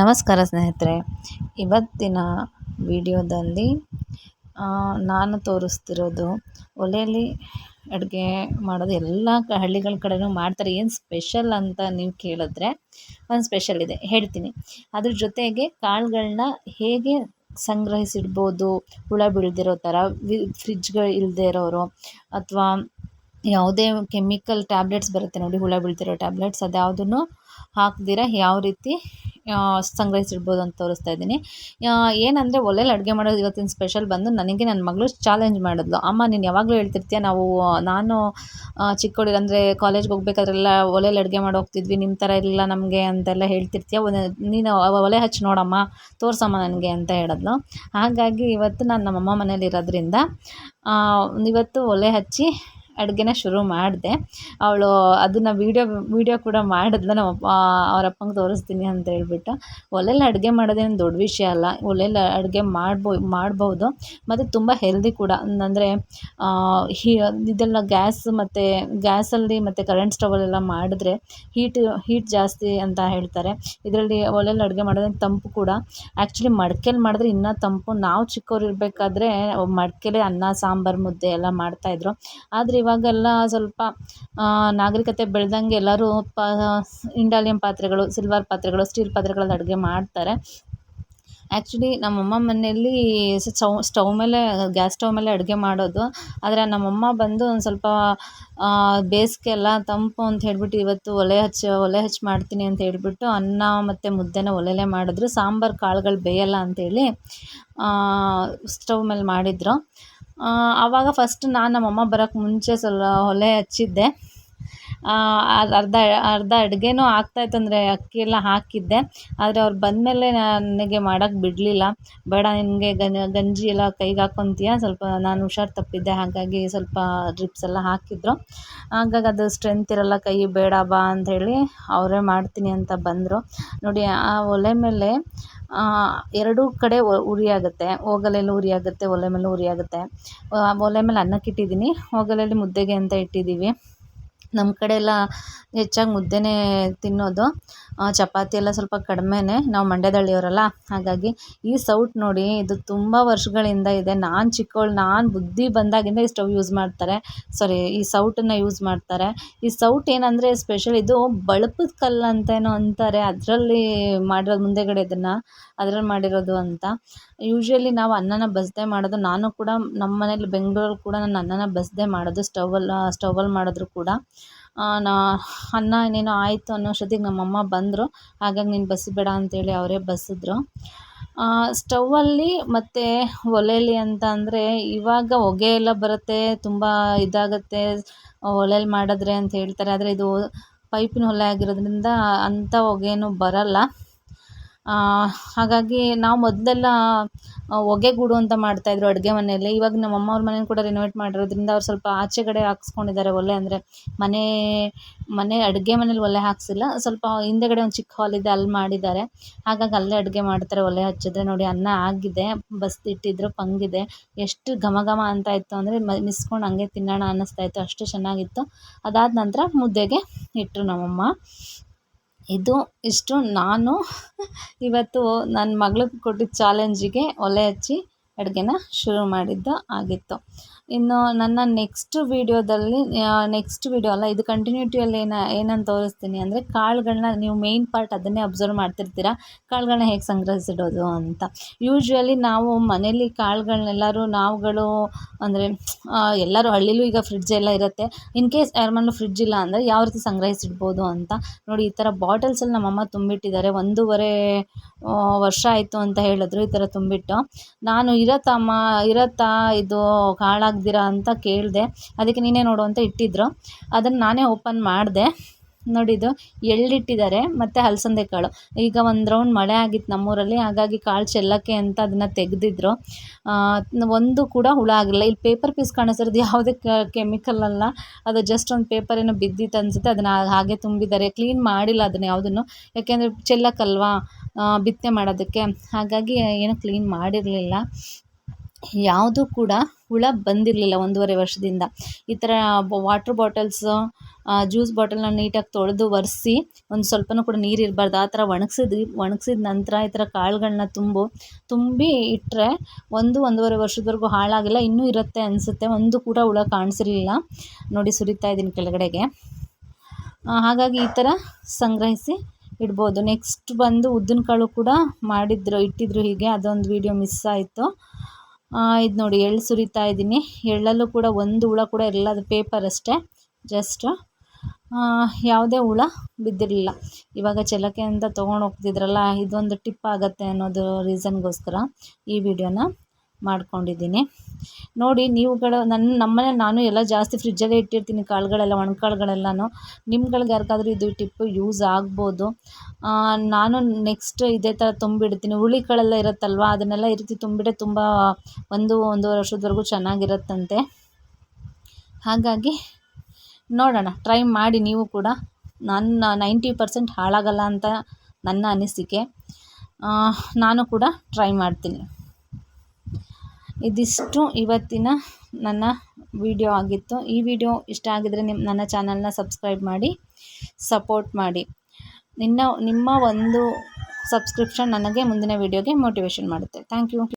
ನಮಸ್ಕಾರ ಸ್ನೇಹಿತರೆ. ಇವತ್ತಿನ ವಿಡಿಯೋದಲ್ಲಿ ನಾನು ತೋರಿಸ್ತಿರೋದು ಒಲೆಯಲ್ಲಿ ಅಡುಗೆ ಮಾಡೋದು ಎಲ್ಲ ಹಳ್ಳಿಗಳ ಕಡೆಯೂ ಮಾಡ್ತಾರೆ. ಏನು ಸ್ಪೆಷಲ್ ಅಂತ ನೀವು ಕೇಳಿದ್ರೆ ಒಂದು ಸ್ಪೆಷಲ್ ಇದೆ. ಹೇಳ್ತೀನಿ. ಅದ್ರ ಜೊತೆಗೆ ಕಾಳುಗಳನ್ನ ಹೇಗೆ ಸಂಗ್ರಹಿಸಿಡ್ಬೋದು, ಹುಳ ಬೀಳದಿರೋ ಥರ ವಿ, ಫ್ರಿಜ್ಗಳು ಇಲ್ಲದೆ ಇರೋರು, ಅಥವಾ ಯಾವುದೇ ಕೆಮಿಕಲ್ ಟ್ಯಾಬ್ಲೆಟ್ಸ್ ಬರುತ್ತೆ ನೋಡಿ, ಹುಳ ಬೀಳ್ತಿರೋ ಟ್ಯಾಬ್ಲೆಟ್ಸ್, ಅದ್ಯಾವುದನ್ನು ಹಾಕ್ದಿರ, ಯಾವ ರೀತಿ ಸಂಗ್ರಹಿಸಿಡ್ಬೋದು ಅಂತ ತೋರಿಸ್ತಾ ಇದ್ದೀನಿ. ಏನಂದರೆ ಒಲೆಯಲ್ಲಿ ಅಡುಗೆ ಮಾಡೋದು ಇವತ್ತಿನ ಸ್ಪೆಷಲ್ ಬಂದು ನನಗೆ ನನ್ನ ಮಗಳು ಚಾಲೆಂಜ್ ಮಾಡಿದ್ಲು. ಅಮ್ಮ, ನೀನು ಯಾವಾಗಲೂ ಹೇಳ್ತಿರ್ತೀಯ, ನಾವು ನಾನು ಚಿಕ್ಕವಳಿಗೆ ಅಂದರೆ ಕಾಲೇಜ್ಗೆ ಹೋಗ್ಬೇಕಾದ್ರೆಲ್ಲ ಒಲೆಯಲ್ಲಿ ಅಡುಗೆ ಮಾಡಿ ಹೋಗ್ತಿದ್ವಿ ನಿಮ್ಮ ಥರ ಇರಲಿಲ್ಲ ನಮಗೆ ಅಂತೆಲ್ಲ ಹೇಳ್ತಿರ್ತೀಯ. ನೀನು ಒಲೆ ಹಚ್ಚಿ ನೋಡಮ್ಮ, ತೋರಿಸಮ್ಮ ನನಗೆ ಅಂತ ಹೇಳಿದ್ಲು. ಹಾಗಾಗಿ ಇವತ್ತು ನಾನು ನಮ್ಮಮ್ಮ ಮನೇಲಿ ಇರೋದ್ರಿಂದ ಇವತ್ತು ಒಲೆ ಹಚ್ಚಿ ಅಡುಗೆನ ಶುರು ಮಾಡಿದೆ. ಅವಳು ಅದನ್ನು ವೀಡಿಯೋ ವೀಡಿಯೋ ಕೂಡ ಮಾಡಿದ್ಲು. ನಮ್ಮ ಅವ್ರ ಅಪ್ಪಂಗೆ ತೋರಿಸ್ತೀನಿ ಅಂತ ಹೇಳ್ಬಿಟ್ಟು. ಒಲೆಯಲ್ಲಿ ಅಡುಗೆ ಮಾಡೋದೇನು ದೊಡ್ಡ ವಿಷಯ ಅಲ್ಲ. ಒಲೆಯಲ್ಲಿ ಅಡುಗೆ ಮಾಡ್ಬೋ, ಮಾಡ್ಬೋದು. ಮತ್ತು ತುಂಬ ಹೆಲ್ದಿ ಕೂಡ. ಅಂದರೆ ಹೀ, ಇದೆಲ್ಲ ಗ್ಯಾಸ್ ಮತ್ತು, ಗ್ಯಾಸಲ್ಲಿ ಮತ್ತು ಕರೆಂಟ್ ಸ್ಟವಲ್ಲೆಲ್ಲ ಮಾಡಿದ್ರೆ ಹೀಟ್ ಹೀಟ್ ಜಾಸ್ತಿ ಅಂತ ಹೇಳ್ತಾರೆ. ಇದರಲ್ಲಿ ಒಲೆಯಲ್ಲಿ ಅಡುಗೆ ಮಾಡೋದ್ರಿಂದ ತಂಪು ಕೂಡ. ಆ್ಯಕ್ಚುಲಿ ಮಡ್ಕೆಲಿ ಮಾಡಿದ್ರೆ ಇನ್ನೂ ತಂಪು. ನಾವು ಚಿಕ್ಕವ್ರು ಇರಬೇಕಾದ್ರೆ ಮಡ್ಕೆಲೇ ಅನ್ನ, ಸಾಂಬಾರು, ಮುದ್ದೆ ಎಲ್ಲ ಮಾಡ್ತಾಯಿದ್ರು ಆದರೆ ಇವಾಗೆಲ್ಲ ಸ್ವಲ್ಪ ನಾಗರಿಕತೆ ಬೆಳೆದಂಗೆ ಎಲ್ಲರೂ ಪ, ಇಂಡಾಲಿಯಂ ಪಾತ್ರೆಗಳು, ಸಿಲ್ವರ್ ಪಾತ್ರೆಗಳು, ಸ್ಟೀಲ್ ಪಾತ್ರೆಗಳಲ್ಲಿ ಅಡುಗೆ ಮಾಡ್ತಾರೆ. ಆ್ಯಕ್ಚುಲಿ ನಮ್ಮಮ್ಮ ಮನೆಯಲ್ಲಿ ಸ್ಟವ್ ಸ್ಟವ್ ಮೇಲೆ, ಗ್ಯಾಸ್ ಸ್ಟವ್ ಮೇಲೆ ಅಡುಗೆ ಮಾಡೋದು. ಆದರೆ ನಮ್ಮಮ್ಮ ಬಂದು ಒಂದು ಸ್ವಲ್ಪ ಬೇಸಿಗೆ ಎಲ್ಲ ತಂಪು ಅಂತ ಹೇಳಿಬಿಟ್ಟು ಇವತ್ತು ಒಲೆ ಹಚ್ಚಿ ಒಲೆ ಹಚ್ಚಿ ಮಾಡ್ತೀನಿ ಅಂತ ಹೇಳಿಬಿಟ್ಟು ಅನ್ನ ಮತ್ತು ಮುದ್ದೆನ ಒಲೆಯಲ್ಲೇ ಮಾಡಿದ್ರು. ಸಾಂಬಾರು ಕಾಳುಗಳು ಬೇಯಲ್ಲ ಅಂಥೇಳಿ ಸ್ಟವ್ ಮೇಲೆ ಮಾಡಿದರು. ಆವಾಗ ಫಸ್ಟ್ ನಾನು ನಮ್ಮಮ್ಮ ಬರೋಕ್ಕೆ ಮುಂಚೆ ಸ್ವಲ್ಪ ಒಲೆ ಹಚ್ಚಿದ್ದೆ. ಅರ್ಧ ಅರ್ಧ ಅಡುಗೆನೂ ಆಗ್ತಾಯಿತ್ತು ಅಂದರೆ ಅಕ್ಕಿ ಎಲ್ಲ ಹಾಕಿದ್ದೆ. ಆದರೆ ಅವ್ರು ಬಂದಮೇಲೆ ನನಗೆ ಮಾಡೋಕ್ಕೆ ಬಿಡಲಿಲ್ಲ. ಬೇಡ, ನಿನಗೆ ಗಂಜಿ ಎಲ್ಲ ಕೈಗೆ ಹಾಕ್ಕೊತೀಯ ಸ್ವಲ್ಪ ನಾನು ಹುಷಾರು ತಪ್ಪಿದ್ದೆ, ಹಾಗಾಗಿ ಸ್ವಲ್ಪ ಡ್ರಿಪ್ಸ್ ಎಲ್ಲ ಹಾಕಿದ್ರು. ಹಾಗಾಗಿ ಅದು ಸ್ಟ್ರೆಂತ್ ಇರೋಲ್ಲ, ಕೈ ಬೇಡ ಬಾ ಅಂಥೇಳಿ ಅವರೇ ಮಾಡ್ತೀನಿ ಅಂತ ಬಂದರು. ನೋಡಿ, ಆ ಒಲೆ ಮೇಲೆ ಎರಡೂ ಕಡೆ ಉರಿಯಾಗುತ್ತೆ ಆಗುತ್ತೆ. ಉರಿಯಾಗುತ್ತೆ ಒಲೆ ಮೇಲೆ ಉರಿಯಾಗುತ್ತೆ ಒಲೆ ಮೇಲೆ ಅನ್ನಕ್ಕೆ ಇಟ್ಟಿದ್ದೀನಿ ಹೋಗಲಲ್ಲಿ ಮುದ್ದೆಗೆ ಅಂತ ಇಟ್ಟಿದ್ದೀವಿ. ನಮ್ಮ ಕಡೆ ಎಲ್ಲ ಹೆಚ್ಚಾಗಿ ಮುದ್ದೆನೇ ತಿನ್ನೋದು. ಚಪಾತಿ ಎಲ್ಲ ಸ್ವಲ್ಪ ಕಡಿಮೆನೇ. ನಾವು ಮಂಡ್ಯದಳ್ಳಿಯವರಲ್ಲ ಹಾಗಾಗಿ ಈ ಸೌಟ್ ನೋಡಿ ಇದು ತುಂಬ ವರ್ಷಗಳಿಂದ ಇದೆ. ನಾನು ಚಿಕ್ಕವಳು ನಾನು ಬುದ್ಧಿ ಬಂದಾಗಿಂದ ಈ ಸ್ಟವ್ ಯೂಸ್ ಮಾಡ್ತಾರೆ. ಸಾರಿ ಈ ಸೌಟನ್ನು ಯೂಸ್ ಮಾಡ್ತಾರೆ. ಈ ಸೌಟ್ ಏನಂದರೆ ಸ್ಪೆಷಲ್ ಇದು ಬಳಪದ ಕಲ್ಲು ಅಂತೇನೋ ಅಂತಾರೆ. ಅದರಲ್ಲಿ ಮಾಡಿರೋದು ಮುಂದೆಗಡೆ ಇದನ್ನು, ಅದರಲ್ಲಿ ಮಾಡಿರೋದು ಅಂತ. ಯೂಶ್ವಲಿ ನಾವು ಅನ್ನನ ಬಸದೆ ಮಾಡೋದು. ನಾನು ಕೂಡ ನಮ್ಮ ಮನೇಲಿ ಬೆಂಗಳೂರಲ್ಲಿ ಕೂಡ ನಾನು ಅನ್ನನ ಬಸದೆ ಮಾಡೋದು. ಸ್ಟವಲ್ಲಿ ಸ್ಟವಲ್ಲಿ ಮಾಡಿದ್ರು ಕೂಡ. ನಾ ಅನ್ನ ಇನ್ನೇನೋ ಆಯಿತು ಅನ್ನೋಷ್ಟೊತ್ತಿಗೆ ನಮ್ಮಮ್ಮ ಬಂದರು. ಹಾಗಾಗಿ ನೀನು ಬಸಿಬೇಡ ಅಂತೇಳಿ ಅವರೇ ಬಸಿದ್ರು ಸ್ಟವ್ವಲ್ಲಿ ಮತ್ತು ಒಲೆಯಲ್ಲಿ ಅಂತ ಅಂದರೆ ಇವಾಗ ಹೊಗೆ ಎಲ್ಲ ಬರುತ್ತೆ, ತುಂಬ ಇದಾಗುತ್ತೆ ಒಲೆಯಲ್ಲಿ ಮಾಡಿದ್ರೆ ಅಂತ ಹೇಳ್ತಾರೆ. ಆದರೆ ಇದು ಪೈಪಿನ ಒಲೆ ಆಗಿರೋದ್ರಿಂದ ಅಂಥ ಹೊಗೆನೂ ಬರೋಲ್ಲ. ಹಾಗಾಗಿ ನಾವು ಮೊದಲೆಲ್ಲ ಹೊಗೆಗೂಡು ಅಂತ ಮಾಡ್ತಾಯಿದ್ರು ಅಡುಗೆ ಮನೆಯಲ್ಲಿ. ಇವಾಗ ನಮ್ಮ ಅಮ್ಮ ಅವ್ರ ಮನೇನ ಕೂಡ ರಿನೋವೇಟ್ ಮಾಡಿರೋದ್ರಿಂದ ಅವ್ರು ಸ್ವಲ್ಪ ಆಚೆ ಕಡೆ ಹಾಕ್ಸ್ಕೊಂಡಿದ್ದಾರೆ ಒಲೆ ಅಂದರೆ ಮನೆ ಮನೆ ಅಡುಗೆ ಮನೇಲಿ ಒಲೆ ಹಾಕ್ಸಿಲ್ಲ. ಸ್ವಲ್ಪ ಹಿಂದೆಗಡೆ ಒಂದು ಚಿಕ್ಕ ಹಾಲ್ ಇದೆ ಅಲ್ಲಿ ಮಾಡಿದ್ದಾರೆ. ಹಾಗಾಗಿ ಅಲ್ಲೇ ಅಡುಗೆ ಮಾಡ್ತಾರೆ ಒಲೆ ಹಚ್ಚಿದ್ರೆ. ನೋಡಿ ಅನ್ನ ಆಗಿದೆ ಬಸ್ದಿಟ್ಟಿದ್ರು ಪಂಗಿದೆ ಎಷ್ಟು ಘಮ ಘಮ ಅಂತ ಇತ್ತು ಅಂದರೆ ಮಿಸ್ಕೊಂಡು ಹಂಗೆ ತಿನ್ನೋಣ ಅನ್ನಿಸ್ತಾ ಇತ್ತು. ಅಷ್ಟು ಚೆನ್ನಾಗಿತ್ತು. ಅದಾದ ನಂತರ ಮುದ್ದೆಗೆ ಇಟ್ಟರು ನಮ್ಮಮ್ಮ. ಇದು ಇಷ್ಟು ನಾನು ಇವತ್ತು ನನ್ನ ಮಗಳಿಗೆ ಕೊಟ್ಟಿದ್ದ ಚಾಲೆಂಜಿಗೆ ಒಲೆ ಹಚ್ಚಿ ಅಡುಗೆನ ಶುರು ಮಾಡಿದ್ದು ಆಗಿತ್ತು. ಇನ್ನು ನನ್ನ ನೆಕ್ಸ್ಟ್ ವೀಡಿಯೋದಲ್ಲಿ ನೆಕ್ಸ್ಟ್ ವೀಡಿಯೋ ಅಲ್ಲ, ಇದು ಕಂಟಿನ್ಯೂಟಿಯಲ್ಲಿ ಏನು, ಏನಂತ ತೋರಿಸ್ತೀನಿ ಅಂದರೆ ಕಾಳುಗಳನ್ನ ನೀವು ಮೇಯ್ನ್ ಪಾರ್ಟ್ ಅದನ್ನೇ ಅಬ್ಸರ್ವ್ ಮಾಡ್ತಿರ್ತೀರ. ಕಾಳುಗಳನ್ನ ಹೇಗೆ ಸಂಗ್ರಹಿಸಿಡೋದು ಅಂತ. ಯೂಶ್ವಲಿ ನಾವು ಮನೇಲಿ ಕಾಳುಗಳ್ನೆಲ್ಲರೂ ನಾವುಗಳು ಅಂದರೆ ಎಲ್ಲರೂ ಹಳ್ಳಿಲೂ ಈಗ ಫ್ರಿಡ್ಜ್ ಎಲ್ಲ ಇರುತ್ತೆ. ಇನ್ ಕೇಸ್ ಯಾರ ಮನೇಲೂ ಫ್ರಿಡ್ಜ್ ಇಲ್ಲ ಅಂದರೆ ಯಾವ ರೀತಿ ಸಂಗ್ರಹಿಸಿಡ್ಬೋದು ಅಂತ. ನೋಡಿ, ಈ ಥರ ಬಾಟಲ್ಸಲ್ಲಿ ನಮ್ಮಮ್ಮ ತುಂಬಿಟ್ಟಿದ್ದಾರೆ. ಒಂದೂವರೆ ವರ್ಷ ಆಯಿತು ಅಂತ ಹೇಳಿದ್ರು ಈ ಥರ ತುಂಬಿಟ್ಟು. ನಾನು ಇರತ್ತಮ್ಮ ಇರತ್ತಾ ಇದು ಹಾಳಾಗ್ದಿರ ಅಂತ ಕೇಳಿದೆ. ಅದಕ್ಕೆ ನೀನೇ ನೋಡು ಅಂತ ಇಟ್ಟಿದ್ರು. ಅದನ್ನು ನಾನೇ ಓಪನ್ ಮಾಡಿದೆ. ನೋಡಿದ್ದು ಎಳ್ಳಿಟ್ಟಿದ್ದಾರೆ. ಮತ್ತು ಅಲಸಂದೆ ಕಾಳು ಈಗ ಒಂದು ರೌಂಡ್ ಮಳೆ ಆಗಿತ್ತು ನಮ್ಮೂರಲ್ಲಿ. ಹಾಗಾಗಿ ಕಾಳು ಚೆಲ್ಲಕ್ಕೆ ಅಂತ ಅದನ್ನು ತೆಗೆದಿದ್ರು. ಒಂದು ಕೂಡ ಹುಳ ಆಗಿಲ್ಲ ಇಲ್ಲಿ ಪೇಪರ್ ಪೀಸ್ ಕಾಣಿಸೋದು ಯಾವುದೇ ಕೆಮಿಕಲ್ ಅಲ್ಲ. ಅದು ಜಸ್ಟ್ ಒಂದು ಪೇಪರ್ ಏನೋ ಬಿದ್ದಿತ್ತು ಅನಿಸುತ್ತೆ. ಅದನ್ನು ಹಾಗೆ ತುಂಬಿದ್ದಾರೆ. ಕ್ಲೀನ್ ಮಾಡಿಲ್ಲ ಅದನ್ನು ಯಾವುದನ್ನು. ಯಾಕೆಂದರೆ ಚೆಲ್ಲಕ್ಕಲ್ವಾ? ಬಿತ್ತನೆ ಮಾಡೋದಕ್ಕೆ. ಹಾಗಾಗಿ ಏನೂ ಕ್ಲೀನ್ ಮಾಡಿರಲಿಲ್ಲ. ಯಾವುದೂ ಕೂಡ ಹುಳ ಬಂದಿರಲಿಲ್ಲ ಒಂದೂವರೆ ವರ್ಷದಿಂದ. ಈ ಥರ ವಾಟ್ರ್ ಬಾಟಲ್ಸ್ ಜ್ಯೂಸ್ ಬಾಟಲ್ನ ನೀಟಾಗಿ ತೊಳೆದು ಒರೆಸಿ ಒಂದು ಸ್ವಲ್ಪನೂ ಕೂಡ ನೀರು ಇರಬಾರ್ದು. ಆ ಥರ ಒಣಗಿಸಿದ್ವಿ, ಒಣಗ್ಸಿದ ನಂತರ ಈ ಥರ ಕಾಳುಗಳನ್ನ ತುಂಬು, ತುಂಬಿ ಇಟ್ಟರೆ ಒಂದು, ಒಂದೂವರೆ ವರ್ಷದವರೆಗೂ ಹಾಳಾಗಿಲ್ಲ, ಇನ್ನೂ ಇರುತ್ತೆ ಅನಿಸುತ್ತೆ. ಒಂದು ಕೂಡ ಹುಳ ಕಾಣಿಸಿರ್ಲಿಲ್ಲ. ನೋಡಿ ಸುರಿತಾ ಇದ್ದೀನಿ ಕೆಳಗಡೆಗೆ. ಹಾಗಾಗಿ ಈ ಥರ ಸಂಗ್ರಹಿಸಿ ಇಡ್ಬೋದು. ನೆಕ್ಸ್ಟ್ ಬಂದು ಉದ್ದಿನ ಕಾಳು ಕೂಡ ಮಾಡಿದ್ರು, ಇಟ್ಟಿದ್ರು ಹೀಗೆ. ಅದೊಂದು ವೀಡಿಯೋ ಮಿಸ್ ಆಯಿತು. ಇದು ನೋಡಿ, ಎಳ್ಳು ಸುರಿತಾ ಇದ್ದೀನಿ. ಎಳ್ಳಲ್ಲೂ ಕೂಡ ಒಂದು ಹುಳ ಕೂಡ ಇರಲಿಲ್ಲ ಅದು ಪೇಪರ್ ಅಷ್ಟೇ ಜಸ್ಟ್ ಯಾವುದೇ ಹುಳ ಬಿದ್ದಿರಲಿಲ್ಲ. ಇವಾಗ ಚಲಕೆಯಿಂದ ತೊಗೊಂಡು ಹೋಗ್ತಿದ್ರಲ್ಲ, ಇದೊಂದು ಟಿಪ್ ಆಗುತ್ತೆ ಅನ್ನೋದು ರೀಸನ್ಗೋಸ್ಕರ ಈ ವಿಡಿಯೋನ ಮಾಡ್ಕೊಂಡಿದ್ದೀನಿ. ನೋಡಿ, ನೀವುಗಳು ನನ್ನ ನಮ್ಮನೆ ನಾನು ಎಲ್ಲ ಜಾಸ್ತಿ ಫ್ರಿಜ್ಜಲ್ಲೇ ಇಟ್ಟಿರ್ತೀನಿ, ಕಾಳುಗಳೆಲ್ಲ, ಒಣಕಾಳುಗಳೆಲ್ಲನೂ. ನಿಮ್ಗಳಿಗೆ ಯಾರಿಗಾದ್ರೂ ಇದು ಟಿಪ್ಪು ಯೂಸ್ ಆಗ್ಬೋದು. ನಾನು ನೆಕ್ಸ್ಟ್ ಇದೇ ಥರ ತುಂಬಿಡ್ತೀನಿ. ಹುಳಿ ಕಾಳೆಲ್ಲ ಇರುತ್ತಲ್ವ, ಅದನ್ನೆಲ್ಲ ಈ ರೀತಿ ತುಂಬಿಡೆ ತುಂಬ ಒಂದು ಒಂದೂವರೆ ವರ್ಷದವರೆಗೂ ಚೆನ್ನಾಗಿರುತ್ತಂತೆ. ಹಾಗಾಗಿ ನೋಡೋಣ ಟ್ರೈ ಮಾಡಿ ನೀವು ಕೂಡ. ನನ್ನ ನೈಂಟಿ ಪರ್ಸೆಂಟ್ ಹಾಳಾಗಲ್ಲ ಅಂತ ನನ್ನ ಅನಿಸಿಕೆ. ನಾನು ಕೂಡ ಟ್ರೈ ಮಾಡ್ತೀನಿ. ಇದಿಷ್ಟು ಇವತ್ತಿನ ನನ್ನ ವಿಡಿಯೋ ಆಗಿತ್ತು. ಈ ವಿಡಿಯೋ ಇಷ್ಟ ಆಗಿದರೆ ನಿಮ್ಮ ನನ್ನ ಚಾನಲ್ನ ಸಬ್ಸ್ಕ್ರೈಬ್ ಮಾಡಿ, ಸಪೋರ್ಟ್ ಮಾಡಿ. ನಿನ್ನ, ನಿಮ್ಮ ಒಂದು ಸಬ್ಸ್ಕ್ರಿಪ್ಷನ್ ನನಗೆ ಮುಂದಿನ ವೀಡಿಯೋಗೆ ಮೋಟಿವೇಶನ್ ಮಾಡುತ್ತೆ. Thank you.